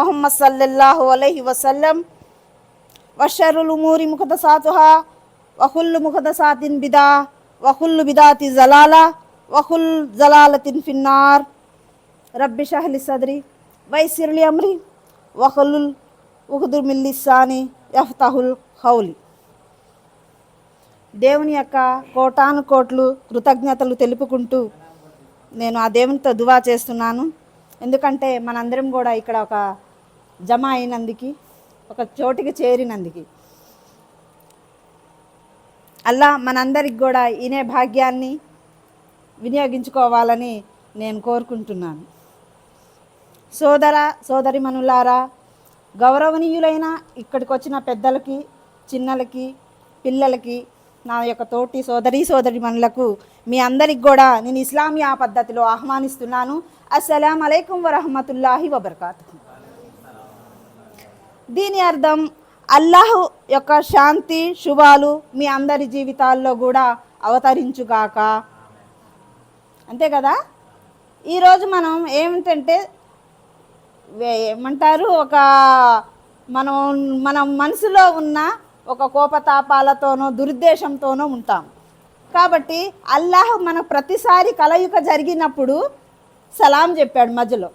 మొహమ్మద్ సల్లల్లాహు అలహి వసల్లం వషరుల్ ఉమూరి ముఖదసాతుహా వహుల్లు ముఖదసాతిన్ బిదా వహుల్లు బిదాతి జలాలా వహుల్ జలాలతిన్ ఫిన్నార్ రబ్బి షహలి సదరి వైసిర్లి అమ్రి వహుల్ ఉహుదుర్ మిల్లిస్సాని యఫ్తహుల్ హౌలి దేవుని యొక్క కోటాను కోట్లు కృతజ్ఞతలు తెలుపుకుంటూ నేను ఆ దేవునితో దువా చేస్తున్నాను. ఎందుకంటే మనందరం కూడా ఇక్కడ ఒక జమ అయినందుకు ఒక చోటికి చేరినందుకు. అల్లా మనందరికి కూడా ఇనే భాగ్యాన్ని వినియోగించుకోవాలని నేను కోరుకుంటున్నాను. సోదర సోదరిమణులారా గౌరవనీయులైన ఇక్కడికి వచ్చిన పెద్దలకి చిన్నలకి పిల్లలకి నా యొక్క తోటి సోదరి సోదరిమణులకు మీ అందరికి కూడా నేను ఇస్లామియా పద్ధతిలో ఆహ్వానిస్తున్నాను. అస్సలం అలైకుం వరహమతుల్లాహి వబర్కాతు దీని అర్థం అల్లాహ్ యొక్క శాంతి శుభాలు మీ అందరి జీవితాల్లో కూడా అవతరించుగాక. అంతే కదా? ఈరోజు మనం ఏమిటంటే ఏమంటారు ఒక మనం మన మనసులో ఉన్న ఒక కోపతాపాలతోనో దురుద్దేశంతోనో ఉంటాం. కాబట్టి అల్లాహ్ మన ప్రతిసారి కలయిక జరిగినప్పుడు సలాం చెప్పాడు మధ్యలో.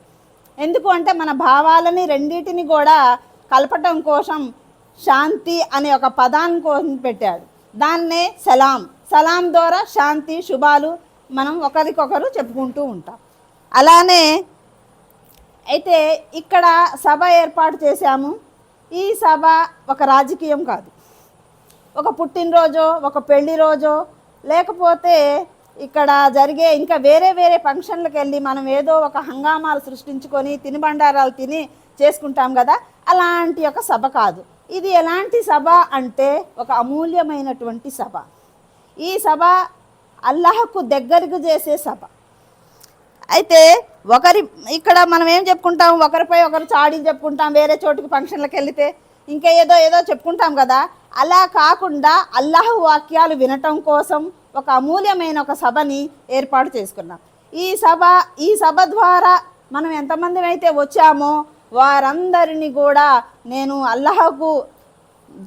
ఎందుకు అంటే మన భావాలని రెండింటిని కూడా కలపటం కోసం శాంతి అనే ఒక పదాన్ని కోసం పెట్టాడు. దాన్నే సలాం. సలాం ద్వారా శాంతి శుభాలు మనం ఒకరికొకరు చెప్పుకుంటూ ఉంటాం. అలానే అయితే ఇక్కడ సభ ఏర్పాటు చేశాము. ఈ సభ ఒక రాజకీయం కాదు. ఒక పుట్టినరోజో ఒక పెళ్ళి రోజో లేకపోతే ఇక్కడ జరిగే ఇంకా వేరే వేరే ఫంక్షన్లకు వెళ్ళి మనం ఏదో ఒక హంగామాలు సృష్టించుకొని తినుబండారాలు తిని చేసుకుంటాం కదా. అలాంటి ఒక సభ కాదు. ఇది ఎలాంటి సభ అంటే ఒక అమూల్యమైనటువంటి సభ. ఈ సభ అల్లాహకు దగ్గరకు చేసే సభ. అయితే ఒకరి ఇక్కడ మనం ఏం చెప్పుకుంటాం? ఒకరిపై ఒకరు చాడీలు చెప్పుకుంటాం వేరే చోటుకి ఫంక్షన్లకు వెళితే. ఇంకా ఏదో ఏదో చెప్పుకుంటాం కదా. అలా కాకుండా అల్లాహ్ వాక్యాలు వినటం కోసం ఒక అమూల్యమైన ఒక సభని ఏర్పాటు చేసుకున్నాం. ఈ సభ ఈ సభ ద్వారా మనం ఎంతమంది అయితే వచ్చామో వారందరినీ కూడా నేను అల్లహకు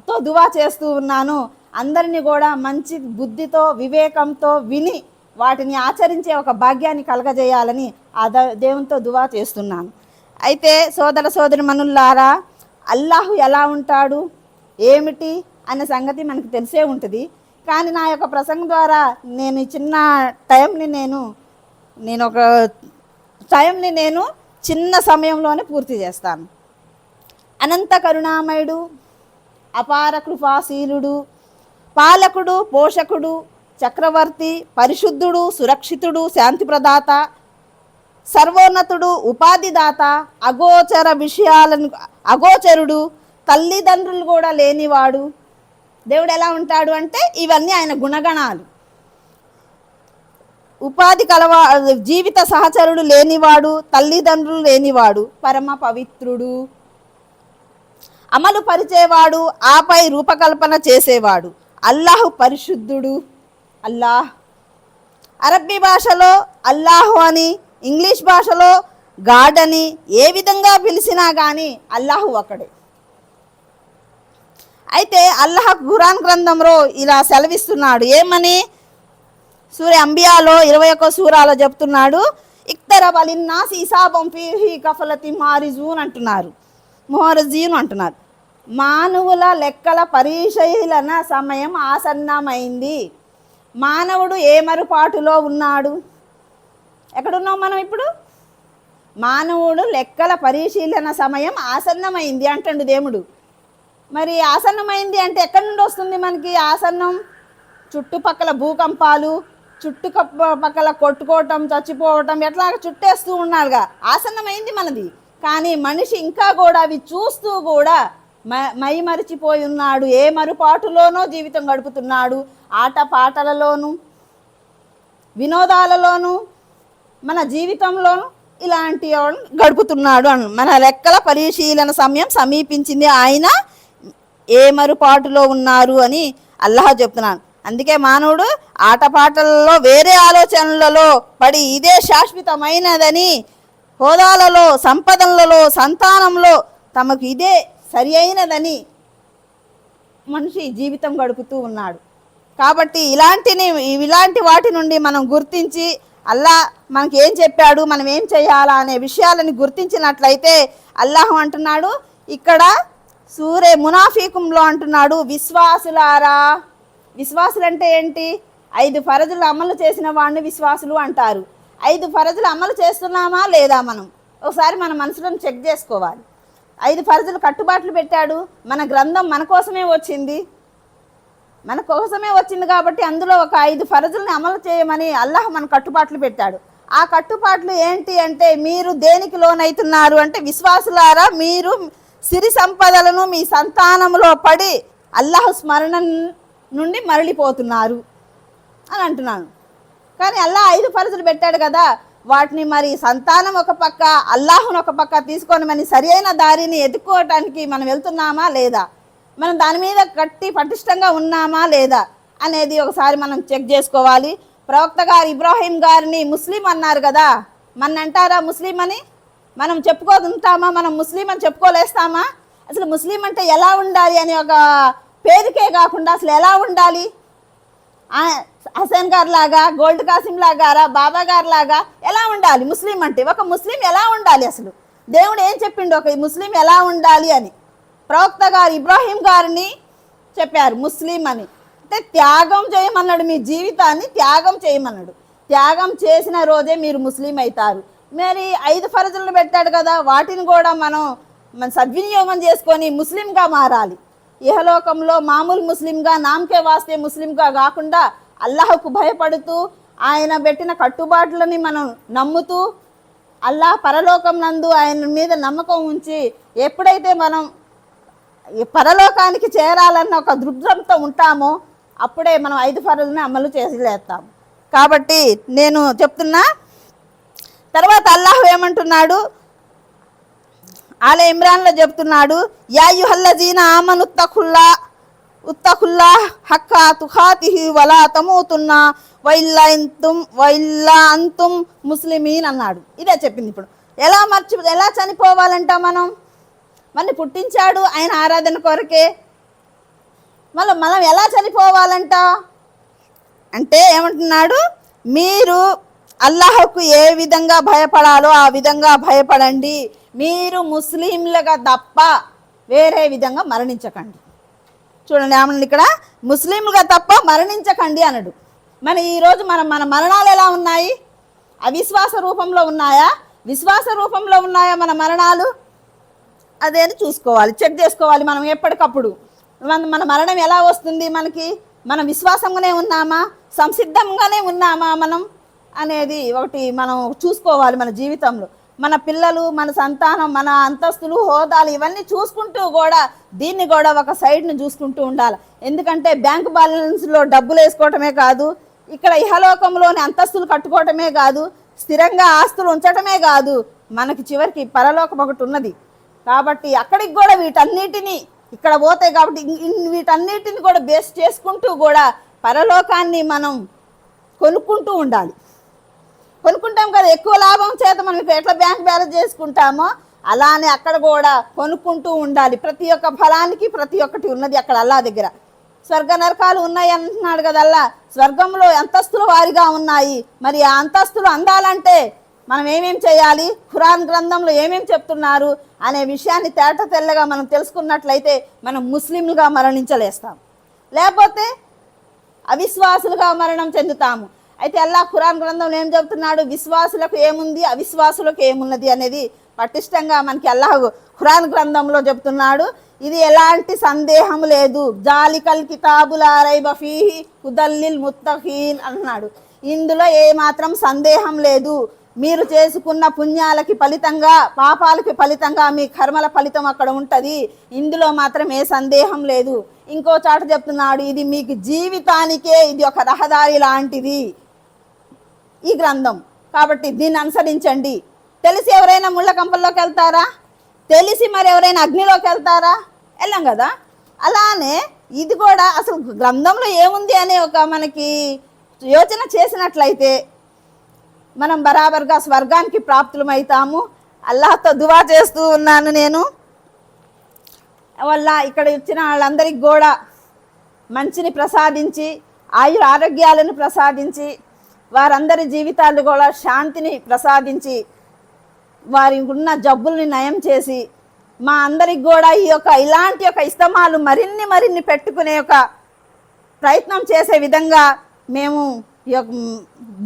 తో దువా చేస్తూ ఉన్నాను. అందరినీ కూడా మంచి బుద్ధితో వివేకంతో విని వాటిని ఆచరించే ఒక భాగ్యాన్ని కలగజేయాలని ఆ ద- దేవునితో దువా చేస్తున్నాను. అయితే సోదర సోదరి మనుల్లారా అల్లాహు ఎలా ఉంటాడు? ఏమిటి? అనే సంగతి మనకు తెలిసే ఉంటుంది. కానీ నా యొక్క ప్రసంగం ద్వారా నేను చిన్న టైంని నేను నేను ఒక టైంని నేను చిన్న సమయంలోనే పూర్తి చేస్తాను. అనంత కరుణామయుడు అపార కృపాశీలుడు పాలకుడు పోషకుడు చక్రవర్తి పరిశుద్ధుడు సురక్షితుడు శాంతి ప్రదాత సర్వోన్నతుడు ఉపాధిదాత అగోచర విషయాలను అగోచరుడు తల్లిదండ్రులు కూడా లేనివాడు. దేవుడు ఎలా ఉంటాడు అంటే ఇవన్నీ ఆయన గుణగణాలు. ఉపాధి కలవా జీవిత సహచరుడు లేనివాడు తల్లిదండ్రులు లేనివాడు పరమ పవిత్రుడు. అమలు పరిచేవాడు ఆపై రూపకల్పన చేసేవాడు. అల్లాహ్ పరిశుద్ధుడు. అల్లాహ్. అరబ్బీ భాషలో అల్లాహు అని ఇంగ్లీష్ భాషలో గాడ్ అని ఏ విధంగా పిలిచినా కానీ అల్లాహు ఒకడే అయితే అల్లాహ్ ఖురాన్ గ్రంథంలో ఇలా సెలవిస్తున్నాడు. ఏమని? సూర్య అంబియాలో ఇరవై ఒక్క సూరాలో చెప్తున్నాడు ఇక్తర బలిన్నా సీసాబం ఫీహి కఫలతి మారిజూన్ అంటున్నారు. మోరజీన్ అంటున్నారు. మానవుల లెక్కల పరిశీలన సమయం ఆసన్నమైంది. మానవుడు ఏ మరుపాటులో ఉన్నాడు? ఎక్కడున్నాం మనం ఇప్పుడు? మానవుడు లెక్కల పరిశీలన సమయం ఆసన్నమైంది అంటుండు దేవుడు. మరి ఆసన్నమైంది అంటే ఎక్కడి నుండి వస్తుంది మనకి ఆసన్నం? చుట్టుపక్కల భూకంపాలు చుట్టుపక్కల కొట్టుకోవటం చచ్చిపోవటం ఎట్లా చుట్టేస్తూ ఉన్నారుగా. ఆసన్నమైంది మనది. కానీ మనిషి ఇంకా కూడా అవి చూస్తూ కూడా మ- మై మరిచిపోయి ఉన్నాడు. ఏ మరుపాటులోనో జీవితం గడుపుతున్నాడు. ఆట పాటలలోనూ వినోదాలలోనూ మన జీవితంలోనూ ఇలాంటి గడుపుతున్నాడు అను మన లెక్కల పరిశీలన సమయం సమీపించింది. ఆయన ఏ మరుపాటులో ఉన్నారు అని అల్లాహ్ చెప్తున్నాను అందుకే మానవుడు ఆటపాటలలో వేరే ఆలోచనలలో పడి ఇదే శాశ్వతమైనదని హోదాలలో సంపదలలో సంతానంలో తమకు ఇదే సరి అయినదని మనిషి జీవితం గడుపుతూ ఉన్నాడు. కాబట్టి ఇలాంటిని ఇలాంటి వాటి నుండి మనం గుర్తించి అల్లా మనకి ఏం చెప్పాడు మనం ఏం చేయాలా అనే విషయాలని గుర్తించినట్లయితే అల్లాహం అంటున్నాడు ఇక్కడ సూరే మునాఫీకుంలో అంటున్నాడు విశ్వాసులారా! విశ్వాసులు అంటే ఏంటి? ఐదు ఫరజులు అమలు చేసిన వాడిని విశ్వాసులు అంటారు. ఐదు ఫరజులు అమలు చేస్తున్నామా లేదా మనం? ఒకసారి మన మనసులను చెక్ చేసుకోవాలి. ఐదు ఫరజులు కట్టుబాట్లు పెట్టాడు. మన గ్రంథం మన కోసమే వచ్చింది. మన కోసమే వచ్చింది కాబట్టి అందులో ఒక ఐదు ఫరజుల్ని అమలు చేయమని అల్లాహ్ మన కట్టుబాట్లు పెట్టాడు. ఆ కట్టుబాట్లు ఏంటి అంటే మీరు దేనికి లోనవుతున్నారు అంటే విశ్వాసులారా మీరు సిరి సంపదలను మీ సంతానంలో పడి అల్లాహ్ స్మరణ నుండి మరలిపోతున్నారు అని అంటున్నాను. కానీ అల్లా ఐదు పరిధులు పెట్టాడు కదా వాటిని మరి సంతానం ఒక పక్క అల్లాహును ఒక పక్క తీసుకొని మరి సరి అయిన దారిని ఎదుర్కోవటానికి మనం వెళ్తున్నామా లేదా? మనం దాని మీద కట్టి పటిష్టంగా ఉన్నామా లేదా అనేది ఒకసారి మనం చెక్ చేసుకోవాలి. ప్రవక్త గారు ఇబ్రాహీం గారిని ముస్లిం అన్నారు కదా మన అంటారా ముస్లిం అని? మనం చెప్పుకోదుంటామా? మనం ముస్లిం అని చెప్పుకోలేస్తామా? అసలు ముస్లిం అంటే ఎలా ఉండాలి అని ఒక పేరుకే కాకుండా అసలు ఎలా ఉండాలి? హసన్ గారు లాగా గోల్డ్ కాసిం లాగా బాబా గారు లాగా ఎలా ఉండాలి? ముస్లిం అంటే ఒక ముస్లిం ఎలా ఉండాలి అసలు? దేవుడు ఏం చెప్పిండు? ఒక ముస్లిం ఎలా ఉండాలి అని. ప్రవక్త గారు ఇబ్రాహీం గారిని చెప్పారు ముస్లిం అని. అంటే త్యాగం చేయమన్నాడు మీ జీవితాన్ని త్యాగం చేయమన్నాడు. త్యాగం చేసిన రోజే మీరు ముస్లిం అవుతారు మరి ఐదు ఫరజులను పెట్టాడు కదా వాటిని కూడా మనం మన సద్వినియోగం చేసుకొని ముస్లింగా మారాలి. ఇహలోకంలో మామూలు ముస్లింగా నామకే వాస్తే ముస్లింగా కాకుండా అల్లాహకు భయపడుతూ ఆయన పెట్టిన కట్టుబాట్లని మనం నమ్ముతూ అల్లాహ్ పరలోకం నందు ఆయన మీద నమ్మకం ఉంచి ఎప్పుడైతే మనం పరలోకానికి చేరాలన్న ఒక దృఢంతో ఉంటామో అప్పుడే మనం ఐదు ఫరులను అమలు చేసేస్తాం కాబట్టి నేను చెప్తున్నా తర్వాత అల్లాహ్ ఏమంటున్నాడు? ఆల ఇమ్రాన్లో చెప్తున్నాడు యాయుహల్లజీన ఆమను ఉత్తఖుల్లా ఉత్తఖుల్లా హక్క తుఖాతిహి వలా తమూతున్నా వైల్లా ఇంతుం వైల్లా అంతుం ముస్లిమీన్ అన్నాడు. ఇదే చెప్పింది ఇప్పుడు. ఎలా మర్చి ఎలా చనిపోవాలంట మనం? మన పుట్టించాడు ఆయన ఆరాధన కొరకే. మళ్ళీ మనం ఎలా చనిపోవాలంట? అంటే ఏమంటున్నాడు? మీరు అల్లాహకు ఏ విధంగా భయపడాలో ఆ విధంగా భయపడండి. మీరు ముస్లింలుగా తప్ప వేరే విధంగా మరణించకండి. చూడండి ఆమె ఇక్కడ ముస్లింలుగా తప్ప మరణించకండి అనడు. మన ఈరోజు మన మన మరణాలు ఎలా ఉన్నాయి? అవిశ్వాస రూపంలో ఉన్నాయా? విశ్వాస రూపంలో ఉన్నాయా మన మరణాలు? అదేది చూసుకోవాలి చెక్ చేసుకోవాలి మనం ఎప్పటికప్పుడు. మన మన మరణం ఎలా వస్తుంది మనకి? మనం విశ్వాసంగానే ఉన్నామా? సంసిద్ధంగానే ఉన్నామా మనం? అనేది ఒకటి మనం చూసుకోవాలి మన జీవితంలో. మన పిల్లలు మన సంతానం మన అంతస్తులు హోదాలు ఇవన్నీ చూసుకుంటూ కూడా దీన్ని కూడా ఒక సైడ్ని చూసుకుంటూ ఉండాలి. ఎందుకంటే బ్యాంక్ బ్యాలెన్స్లో డబ్బులు వేసుకోవటమే కాదు ఇక్కడ ఇహలోకంలోని అంతస్తులు కట్టుకోవటమే కాదు స్థిరంగా ఆస్తులు ఉంచటమే కాదు మనకి చివరికి పరలోకం ఒకటి ఉన్నది. కాబట్టి అక్కడికి కూడా వీటన్నిటిని ఇక్కడ పోతాయి కాబట్టి వీటన్నిటిని కూడా బేస్ చేసుకుంటూ కూడా పరలోకాన్ని మనం కొనుక్కుంటూ ఉండాలి. కొనుక్కుంటాం కదా ఎక్కువ లాభం చేత మనం ఎట్లా బ్యాంక్ బ్యాలెన్స్ చేసుకుంటామో అలానే అక్కడ కూడా కొనుక్కుంటూ ఉండాలి. ప్రతి ఒక్క ఫలానికి ప్రతి ఒక్కటి ఉన్నది అక్కడ అల్లా దగ్గర. స్వర్గ నరకాలు ఉన్నాయి అంటున్నాడు కదా అల్లా. స్వర్గంలో అంతస్తులు వారిగా ఉన్నాయి. మరి ఆ అంతస్తులు అందాలంటే మనం ఏమేం చేయాలి? ఖురాన్ గ్రంథంలో ఏమేం చెప్తున్నారు? అనే విషయాన్ని తేట తెల్లగా మనం తెలుసుకున్నట్లయితే మనం ముస్లింలుగా మరణించలేస్తాం. లేకపోతే అవిశ్వాసులుగా మరణం చెందుతాము. అయితే అల్లా ఖురాన్ గ్రంథంలో ఏం చెబుతున్నాడు? విశ్వాసులకు ఏముంది? అవిశ్వాసులకు ఏమున్నది అనేది పటిష్టంగా మనకి అల్లాహ్ ఖురాన్ గ్రంథంలో చెబుతున్నాడు. ఇది ఎలాంటి సందేహం లేదు. జాలికల్ కితాబుల బఫీహి హుదల్లిల్ ముత్తహీన్ అన్నాడు ఇందులో ఏమాత్రం సందేహం లేదు. మీరు చేసుకున్న పుణ్యాలకి ఫలితంగా పాపాలకి ఫలితంగా మీ కర్మల ఫలితం అక్కడ ఉంటుంది. ఇందులో మాత్రం ఏ సందేహం లేదు. ఇంకో చాట చెప్తున్నాడు ఇది మీకు జీవితానికే ఇది ఒక రహదారి లాంటిది. ఈ గ్రంథం. కాబట్టి దీన్ని అనుసరించండి. తెలిసి ఎవరైనా ముళ్ళ కంపల్లోకి వెళ్తారా? తెలిసి మరి ఎవరైనా అగ్నిలోకి వెళ్తారా? వెళ్ళాం కదా. అలానే ఇది కూడా అసలు గ్రంథంలో ఏముంది అనే ఒక మనకి యోచన చేసినట్లయితే మనం బరాబర్గా స్వర్గానికి ప్రాప్తులమవుతాము అల్లాహతో దువా చేస్తూ ఉన్నాను నేను. వల్ల ఇక్కడ ఇచ్చిన వాళ్ళందరికీ కూడా మంచిని ప్రసాదించి ఆయుర ఆరోగ్యాలను ప్రసాదించి వారందరి జీవితాలు కూడా శాంతిని ప్రసాదించి వారికి ఉన్న జబ్బుల్ని నయం చేసి మా అందరికి కూడా ఈ యొక్క ఇలాంటి యొక్క ఇస్తమాలు మరిన్ని మరిన్ని పెట్టుకునే యొక్క ప్రయత్నం చేసే విధంగా మేము ఈ యొక్క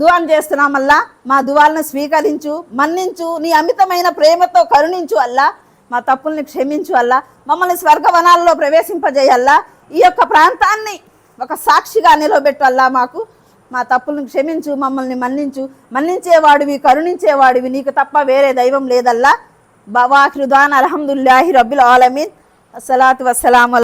దువాన్ చేస్తున్నామల్లా. మా దువాలను స్వీకరించు మన్నించు నీ అమితమైన ప్రేమతో కరుణించు అల్లా. మా తప్పుల్ని క్షమించు అల్లా. మమ్మల్ని స్వర్గవనాల్లో ప్రవేశింపజేయల్లా ఈ యొక్క ప్రాంతాన్ని ఒక సాక్షిగా నిలబెట్టు అల్లా మాకు. మా తప్పులను క్షమించు మమ్మల్ని మన్నించు. మన్నించేవాడివి కరుణించేవాడివి. నీకు తప్ప వేరే దైవం లేదల్లా. బవాఖిరుదాన్ అల్హమ్దుల్లాహి రబ్బుల్ ఆలమీన్. అస్సలాతు వసలాం